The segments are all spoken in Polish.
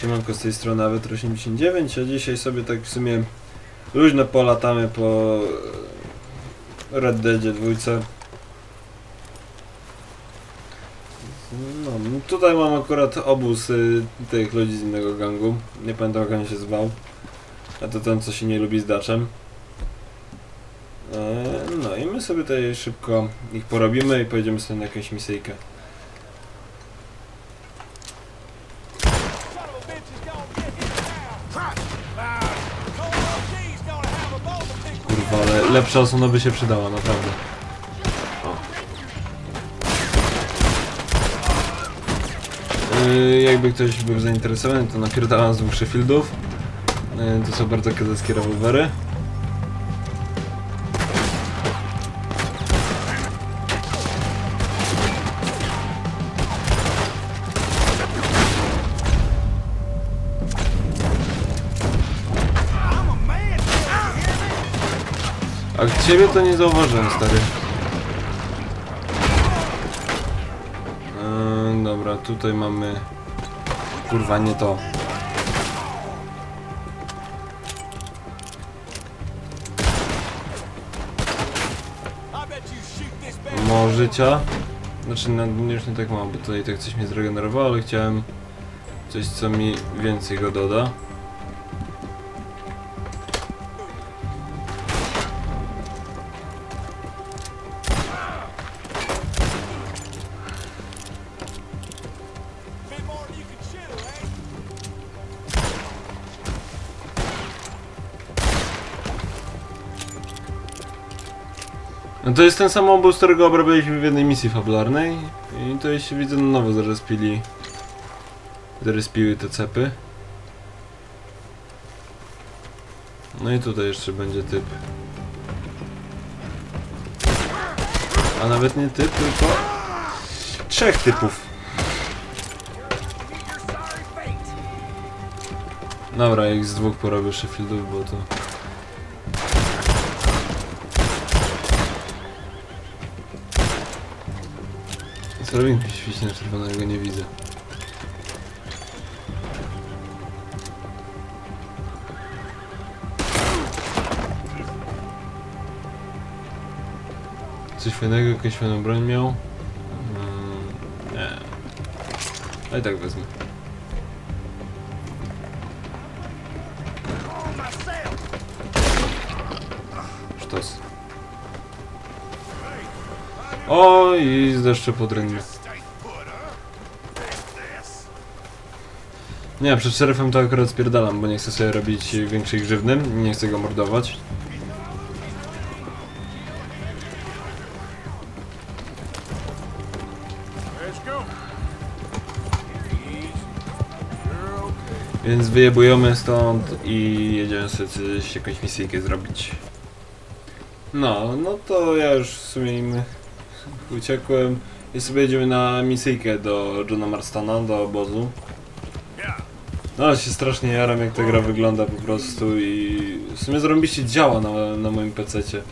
Siemanko z tej strony Awet89, a dzisiaj sobie tak w sumie luźno polatamy po Red Deadzie dwójce. No tutaj mam akurat obóz y, tych ludzi z innego gangu. Nie pamiętam jak on się zwał. A to ten, co się nie lubi z daczem. E, No i my sobie tutaj szybko ich porobimy i pojedziemy sobie na jakąś misyjkę. Lepsza osłona by się przydała, naprawdę. Yy, jakby ktoś był zainteresowany, to napierdalam z dwóch Sheffieldów. Yy, to są bardzo kazackie rewolwery. Ciebie to nie zauważyłem, stary. Yy, dobra, tutaj mamy... Kurwa, nie to. Mało życia. Znaczy, no, już nie tak mało, bo tutaj tak coś mnie zregenerowało, ale chciałem coś, co mi więcej go doda. To jest ten sam obóz, którego obrabialiśmy w jednej misji fabularnej. I to się widzę na nowo zarespili. Zarespiły te cepy. No i tutaj jeszcze będzie typ. A nawet nie typ, tylko trzech typów. Dobra, ich z dwóch porobię Sheffieldów, bo to... Mi świeci na czerwonego, nie widzę. Coś fajnego, jakąś fajną broń miał? Mm, nie. A i tak wezmę. Sztos. O, i z deszcze pod rękę. Nie, przed szeryfem to akurat spierdalam, bo nie chcę sobie robić większej grzywny, nie chcę go mordować. Więc wyjebujemy stąd i jedziemy sobie coś, jakąś misyjkę zrobić. No, no to ja już w sumie uciekłem i sobie jedziemy na misyjkę do Johna Marstona, do obozu. No, się strasznie jaram jak ta gra wygląda po prostu i w sumie zarąbiście działa na, na moim PC-cie.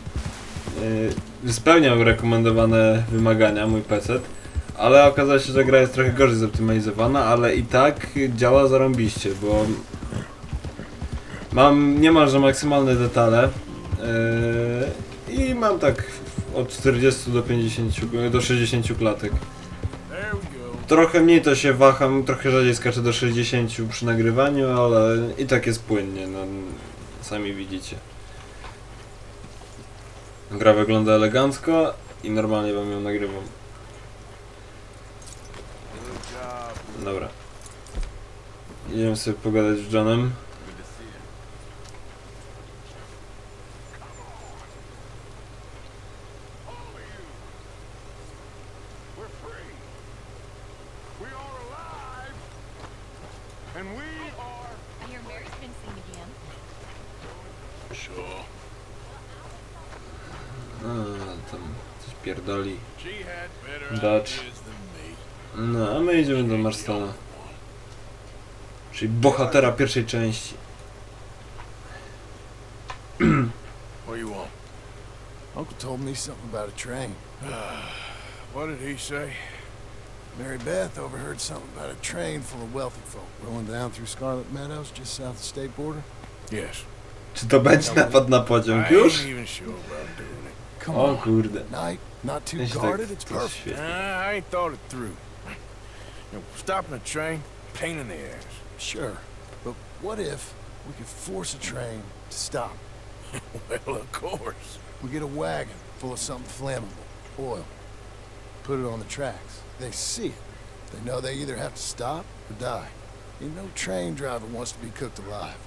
Yy, spełniał rekomendowane wymagania mój PC, ale okazało się, że gra jest trochę gorzej zoptymalizowana, ale i tak działa zarąbiście, bo mam niemalże maksymalne detale yy, i mam tak od 40 do 50, do 60 klatek. Trochę mniej to się waham, trochę rzadziej skaczę do 60 przy nagrywaniu, ale i tak jest płynnie, no sami widzicie. Gra wygląda elegancko i normalnie wam ją nagrywam. Dobra. Idziemy sobie pogadać z Johnem. We're free. We are alive. And we are. I hear Mary's been seen again. Sure. A, tam coś pierdoli. She had better Dutch. ideas than me. No, a my idziemy do Marstona. Czyli bohatera pierwszej części. What do you want? Uncle told me something about a train. What did he say? Mary Beth overheard something about a train full of wealthy folk rolling down through Scarlet Meadows just south of the state border. Yes. Czy to będzie napad na pociąg I już? ain't even sure about doing it. Come O kurde. Night, not too się guarded, tak, it's perfect. I ain't thought it through. Stopping a train, pain in the ass. Sure, but what if we could force a train to stop? Well, of course. We get a wagon full of something flammable, oil, put it on the tracks. They see it. They know they either have to stop or die. Ain't no train driver wants to be cooked alive.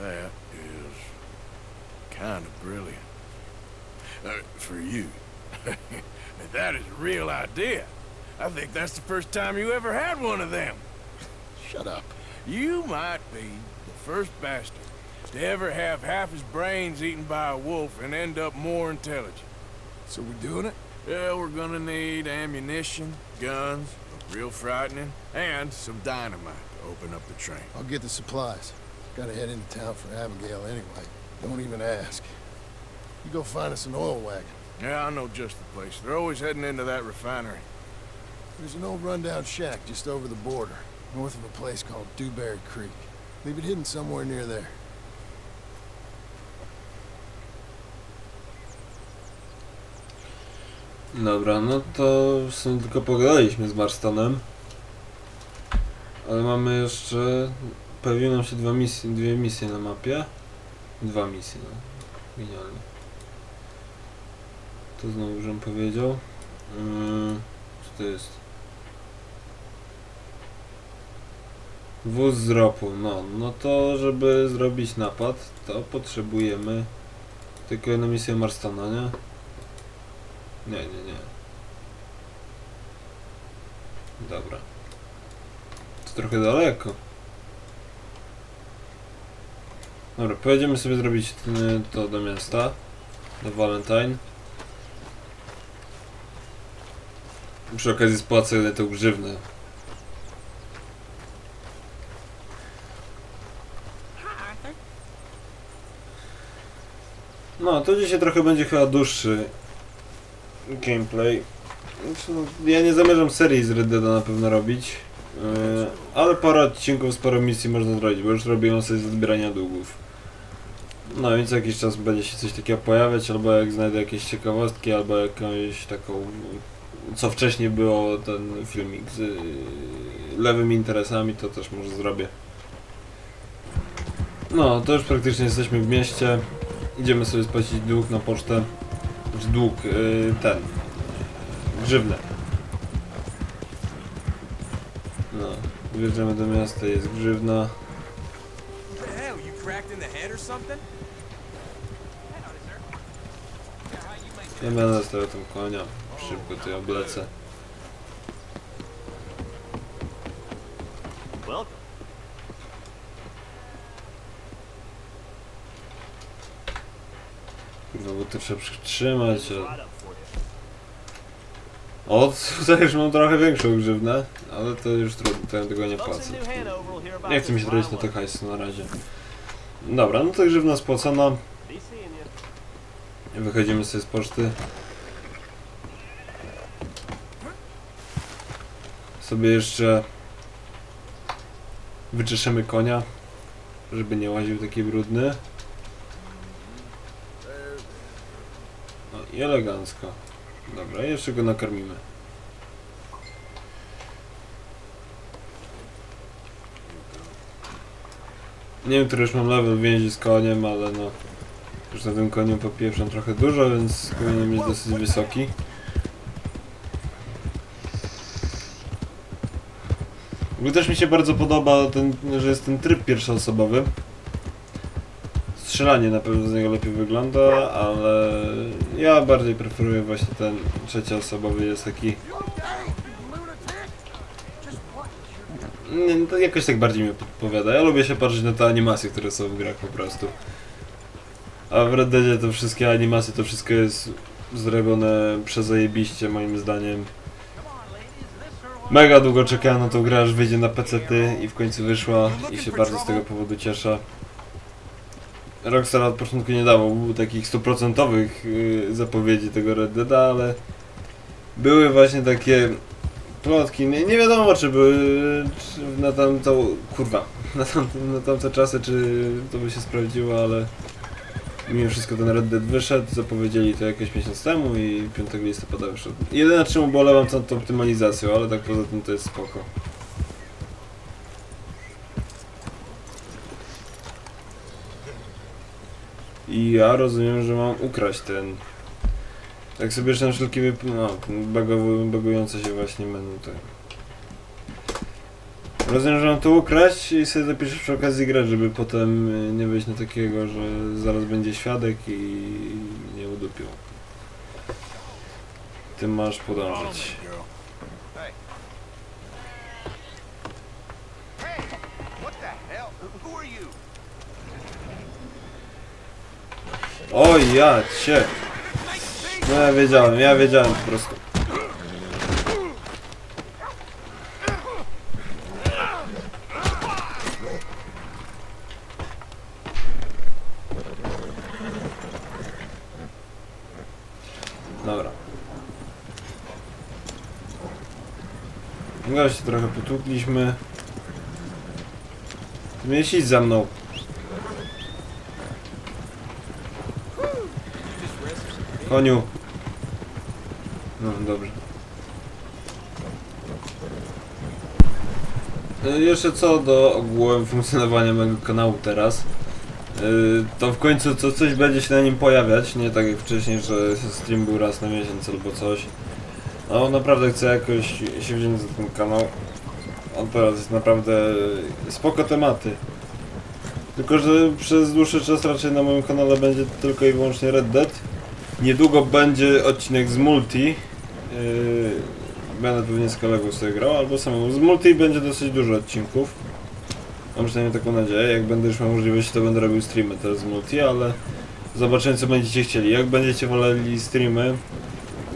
That is kind of brilliant. Uh, for you. that is a real idea. I think that's the first time you ever had one of them. Shut up. You might be the first bastard to ever have half his brains eaten by a wolf and end up more intelligent. So we're doing it? Yeah, we're gonna need ammunition, guns, real frightening, and some dynamite to open up the train. I'll get the supplies. Gotta head into town for Abigail anyway. Don't even ask. You go find us an oil wagon. Yeah, I know just the place. They're always heading into that refinery. There's an old rundown shack just over the border, north of a place called Dewberry Creek. Leave it hidden somewhere near there. Dobra, no to w sumie tylko pogadaliśmy z Marstonem. Ale mamy jeszcze... Pojawiły nam się dwa misje, dwie misje na mapie. Dwa misje, no. Genialnie. To znowu żem powiedział. Yy, co to jest? Wóz z ropu, no. No to żeby zrobić napad, to potrzebujemy tylko jedną misję Marstona, nie? Nie, nie, nie. Dobra. To trochę daleko. Dobra, pojedziemy sobie zrobić y, to do miasta. Do Valentine. Przy okazji spłacę tą grzywnę. No, to dzisiaj trochę będzie chyba dłuższy gameplay. Znaczy, no, ja nie zamierzam serii z Red Deada na pewno robić, yy, ale parę odcinków, sporo misji można zrobić, bo już robiłem sobie z odbierania długów. No więc jakiś czas będzie się coś takiego pojawiać, albo jak znajdę jakieś ciekawostki, albo jakąś taką, co wcześniej było, ten filmik z yy, lewymi interesami, to też może zrobię. No, to już praktycznie jesteśmy w mieście. Idziemy sobie spłacić dług na pocztę. Znaczy dług, yy, ten. Grzywnę. No, wjeżdżamy do miasta, jest grzywna. Ja będę stawiał tam konia. Szybko ja oblecę. Kurwa, bo to trzeba przytrzymać. O, tutaj już mam trochę większą grzywnę, ale to już trudno, to ja tego nie płacę. Nie chcę mi się tracić na to hajsu na razie. Dobra, no to grzywna spłacona. Wychodzimy sobie z poczty. Sobie jeszcze wyczeszemy konia, żeby nie łaził taki brudny. I elegancko. Dobra, jeszcze go nakarmimy. Nie wiem, który już mam level więzi z koniem, ale no... Już na tym koniu popieprzam trochę dużo, więc powinien mieć dosyć wysoki. W też mi się bardzo podoba ten, że jest ten tryb pierwszoosobowy. Strzelanie na pewno z niego lepiej wygląda, ale ja bardziej preferuję właśnie ten trzecioosobowy, jest taki... Nie, no to jakoś tak bardziej mi podpowiada. Ja lubię się patrzeć na te animacje, które są w grach po prostu. A w Red Deadzie to wszystkie animacje, to wszystko jest zrobione przezajebiście moim zdaniem. Mega długo czekałem na tą grę, aż wyjdzie na PC-ty i w końcu wyszła i się bardzo z tego powodu cieszę. Rockstar od początku nie dawał takich stuprocentowych yy, zapowiedzi tego Red Deada, ale były właśnie takie plotki, nie, nie wiadomo czy były czy na tamtą, kurwa, na, tam, na tamte czasy czy to by się sprawdziło, ale mimo wszystko ten Red Dead wyszedł, zapowiedzieli to jakiś miesiąc temu i 5 listopada wyszedł. Jedyne czemu bolewam to tą optymalizacją, ale tak poza tym to jest spoko. I ja rozumiem, że mam ukraść ten. Tak sobie jeszcze na wszelki wyp... no, bagujące się właśnie menu tak. Rozumiem, że mam to ukraść i sobie zapiszę przy okazji grę, żeby potem y, nie być na takiego, że zaraz będzie świadek i nie udupił. Ty masz podążać. girl. What the hell? Who are you? Oj, ja cię! No ja wiedziałem, ja wiedziałem po prostu. Dobra. No się trochę potłukliśmy. Iść za mną. Koniu. No, dobrze. Y, Jeszcze co do ogółem funkcjonowania mojego kanału teraz. y, To w końcu co, coś będzie się na nim pojawiać, nie tak jak wcześniej, że stream był raz na miesiąc albo coś. No naprawdę chcę jakoś się wziąć za ten kanał. On teraz jest naprawdę spoko tematy. Tylko, że przez dłuższy czas raczej na moim kanale będzie tylko i wyłącznie Red Dead. Niedługo będzie odcinek z multi. Yy, będę pewnie z kolegą sobie grał, albo samemu. Z multi będzie dosyć dużo odcinków. Mam przynajmniej taką nadzieję. Jak będę już miał możliwość, to będę robił streamy teraz z multi, ale zobaczymy co będziecie chcieli. Jak będziecie woleli streamy,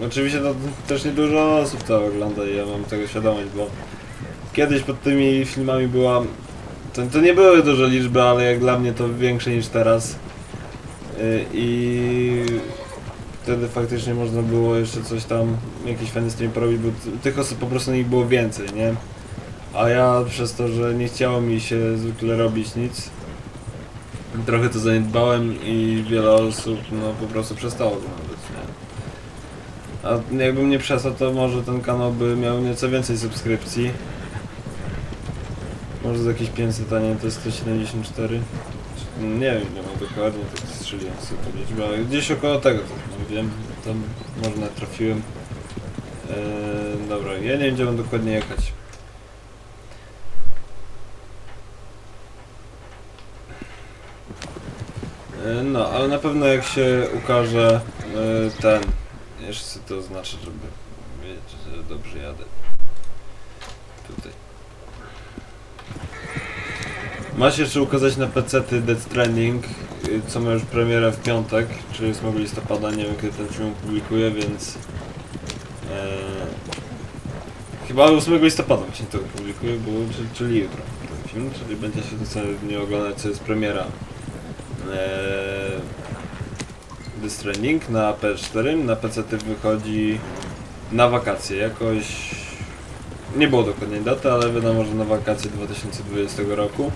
oczywiście to też nie dużo osób to ogląda i ja mam tego świadomość, bo kiedyś pod tymi filmami była... To, to nie były duże liczby, ale jak dla mnie to większe niż teraz. Yy, I wtedy faktycznie można było jeszcze coś tam, jakiś fajny stream porobić, bo tych osób po prostu nie było więcej, nie? A ja przez to, że nie chciało mi się zwykle robić nic, trochę to zaniedbałem i wiele osób no po prostu przestało oglądać, nie? A jakbym nie przestał, to może ten kanał by miał nieco więcej subskrypcji. Może z jakieś 500, a nie to jest 174. Nie wiem, nie mam dokładnie, tak strzeliłem sobie liczbie, ale gdzieś około tego to wiem, tam może nawet trafiłem. Eee, dobra, ja nie wiem dokładnie jechać. Eee, no, ale na pewno jak się ukaże eee, ten, jeszcze to oznaczę, żeby wiedzieć, że dobrze jadę. Tutaj. Ma się jeszcze ukazać na PC Death Stranding, y, co ma już premierę w piątek, czyli 8 listopada, nie wiem kiedy ten film publikuję, więc... E, chyba 8 listopada właśnie to publikuję, bo, czyli, czyli jutro ten film, czyli będzie się to cały dniu oglądać, co jest premiera e, Death Stranding na PS4, na PC wychodzi na wakacje, jakoś... Nie było dokładnej daty, ale wiadomo, że na wakacje 2020 roku.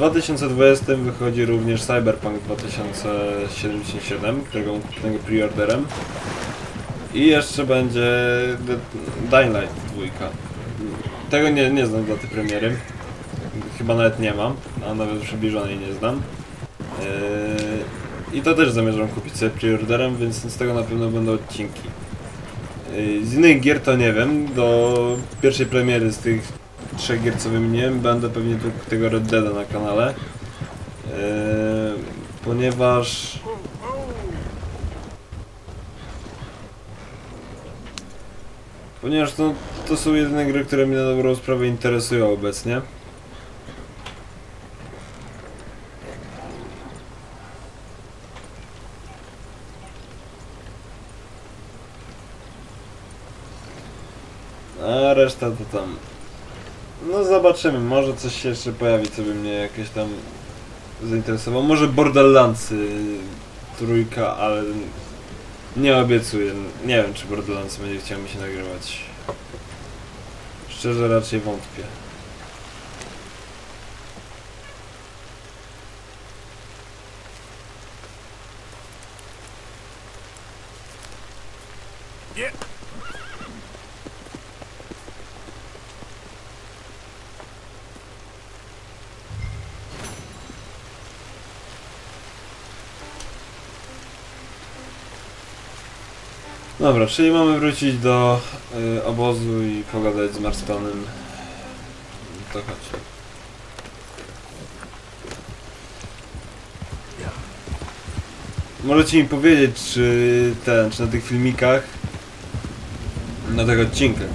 W 2020 wychodzi również Cyberpunk 2077, którego mam kupionego preorderem. I jeszcze będzie The Dying Light 2. Tego nie, nie znam daty premiery. Chyba nawet nie mam, a nawet przybliżonej nie znam. Yy, I to też zamierzam kupić sobie preorderem, więc z tego na pewno będą odcinki. Yy, Z innych gier to nie wiem, do pierwszej premiery z tych trzech gier co wymieniłem, będę pewnie tu tego Red Deada na kanale. Yy, ponieważ... Ponieważ to, to są jedyne gry, które mnie na dobrą sprawę interesują obecnie. A reszta to tam. No zobaczymy, może coś się jeszcze pojawi, co by mnie jakieś tam zainteresowało. Może Borderlandsy trójka, ale Nie obiecuję. Nie wiem, czy Borderlands będzie chciał mi się nagrywać. Szczerze raczej wątpię. Dobra, czyli mamy wrócić do y, obozu i pogadać z Marstonem. To chodź. Możecie mi powiedzieć, czy ten, czy na tych filmikach, na tych odcinkach,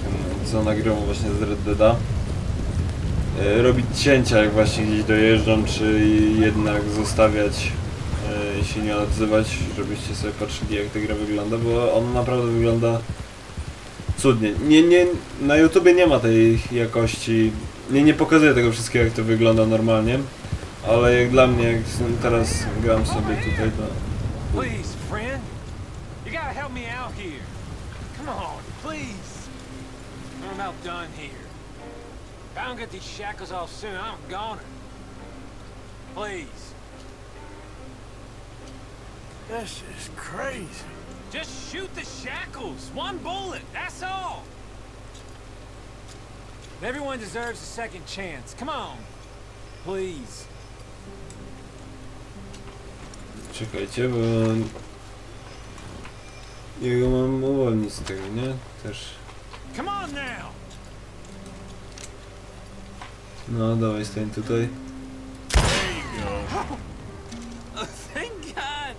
co nagrywam właśnie z Red Deada, y, robić cięcia, jak właśnie gdzieś dojeżdżam, czy jednak zostawiać się nie odzywać, żebyście sobie patrzyli jak ta gra wygląda, bo on naprawdę wygląda cudnie. Nie, nie, na YouTubie nie ma tej jakości, nie, nie pokazuje tego wszystkiego jak to wygląda normalnie, ale jak dla mnie, jak teraz gram sobie tutaj, to. Please. This is crazy. Just shoot the shackles. One bullet. That's all. Everyone deserves a second chance. Come on. Please. czekajcie, bo jego mam uwolnić z tego, nie? Też, Come on now. no dawaj stań tutaj. There you go. Oh, thank God.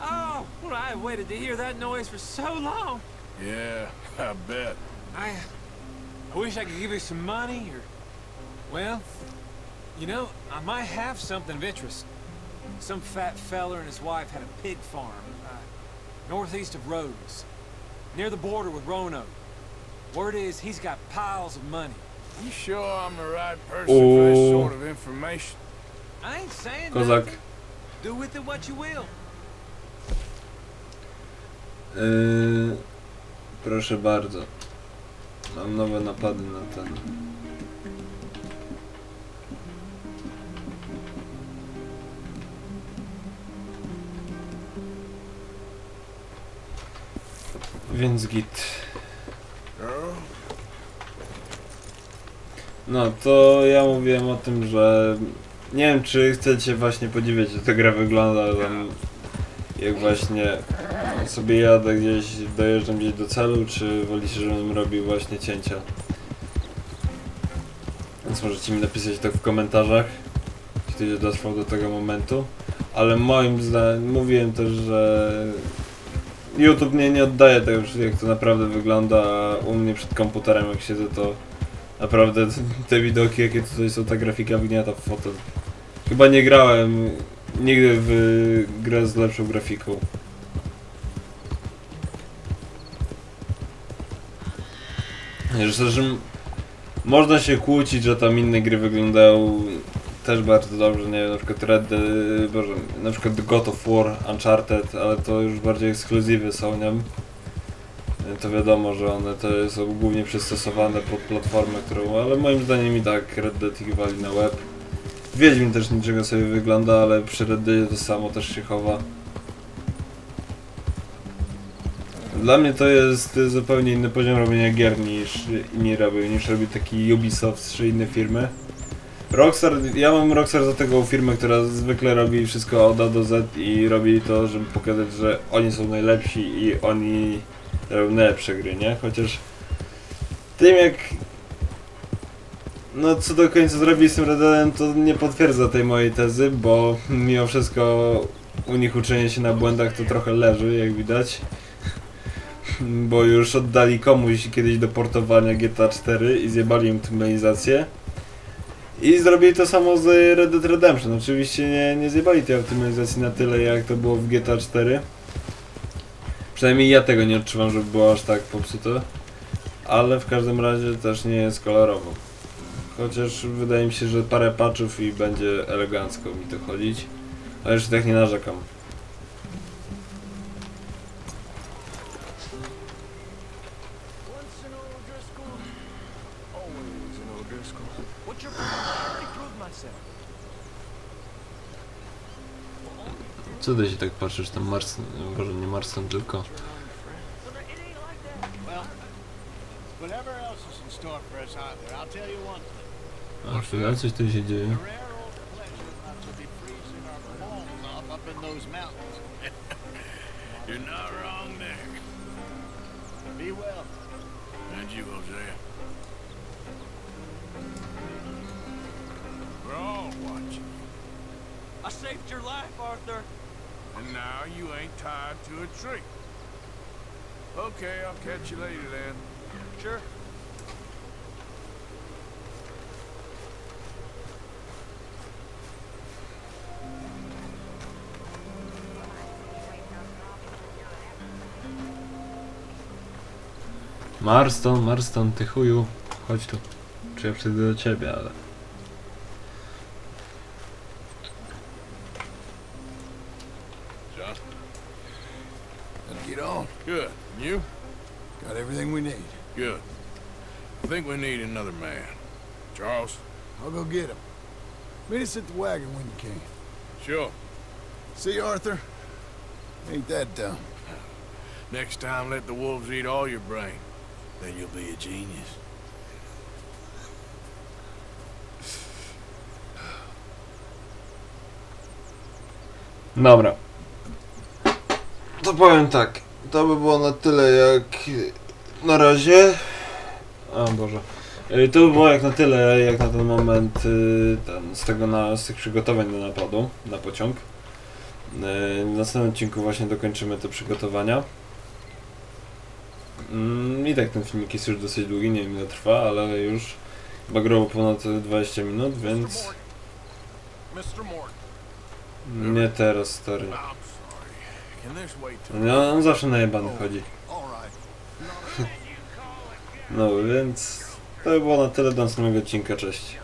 Oh, well, I've waited to hear that noise for so long. Yeah, I bet. I, I wish I could give you some money or, well, you know, I might have something of interest. Some fat feller and his wife had a pig farm, uh, northeast of Rhodes, near the border with Roanoke. Word is he's got piles of money. You sure I'm the right person for this Oh. sort of information? I ain't saying Kozak. nothing. Do with it what you will. Yy, proszę bardzo. Mam nowe napady na ten. Więc git. No to ja mówiłem o tym, że nie wiem czy chcecie właśnie podziwiać jak ta gra wygląda tam jak właśnie sobie jadę gdzieś, dojeżdżam gdzieś do celu, czy wolicie, żebym robił właśnie cięcia. Więc możecie mi napisać tak w komentarzach, jeśli ktoś dotrwał do tego momentu. Ale moim zdaniem, mówiłem też, że YouTube mnie nie oddaje tego, jak to naprawdę wygląda, u mnie przed komputerem jak siedzę to naprawdę te widoki, jakie tutaj są, ta grafika wygniata w fotel. Chyba nie grałem nigdy w grę z lepszą grafiką. Że, że można się kłócić, że tam inne gry wyglądają też bardzo dobrze, nie wiem, na przykład Red Dead, Boże, na przykład God of War, Uncharted, ale to już bardziej ekskluzywy są, nie? To wiadomo, że one to są głównie przystosowane pod platformę, którą, ale moim zdaniem i tak Red Dead ich wali na web. Wiedźmin też niczego sobie wygląda, ale przy Red Deadzie to samo też się chowa. Dla mnie to jest zupełnie inny poziom robienia gier niż inni robią, niż robi taki Ubisoft czy inne firmy. Rockstar, ja mam Rockstar za taką firmę, która zwykle robi wszystko od A do Z i robi to, żeby pokazać, że oni są najlepsi i oni robią najlepsze gry, nie? Chociaż tym jak no co do końca zrobi z tym Red to nie potwierdza tej mojej tezy, bo mimo wszystko u nich uczenie się na błędach to trochę leży, jak widać. Bo już oddali komuś kiedyś do portowania GTA 4 i zjebali im optymalizację. I zrobili to samo z Red Dead Redemption. Oczywiście nie, nie zjebali tej optymalizacji na tyle, jak to było w GTA 4. Przynajmniej ja tego nie odczuwam, żeby było aż tak popsute. Ale w każdym razie też nie jest kolorowo. Chociaż wydaje mi się, że parę patchów i będzie elegancko mi to chodzić. Ale jeszcze tak nie narzekam. Ty się tak patrzysz, tam Marston, może nie Marston, tylko... A chwila, coś tu się dzieje. Arthur. And now you ain't tied to a tree. Okay, I'll catch you later then. Sure. Marston, Marston, ty chuju. Chodź tu. Czy ja przyjdę do ciebie, ale... you? Got everything we need. Good. I think we need another man. Charles? I'll go get him. Meet us at the wagon when you can. Sure. See, Arthur? Ain't that dumb. Next time, let the wolves eat all your brain. Then you'll be a genius. Dobra. To powiem tak. To by było na tyle jak na razie. O Boże. Y, To by było jak na tyle jak na ten moment y, ten, z tego na, z tych przygotowań do napadu na pociąg. Y, W następnym odcinku właśnie dokończymy te przygotowania. Mm, I tak ten filmik jest już dosyć długi, nie wiem ile trwa, ale już chyba groło ponad 20 minut, więc nie teraz stary. No, on zawsze najebany chodzi. No więc to by było na tyle do następnego odcinka, cześć.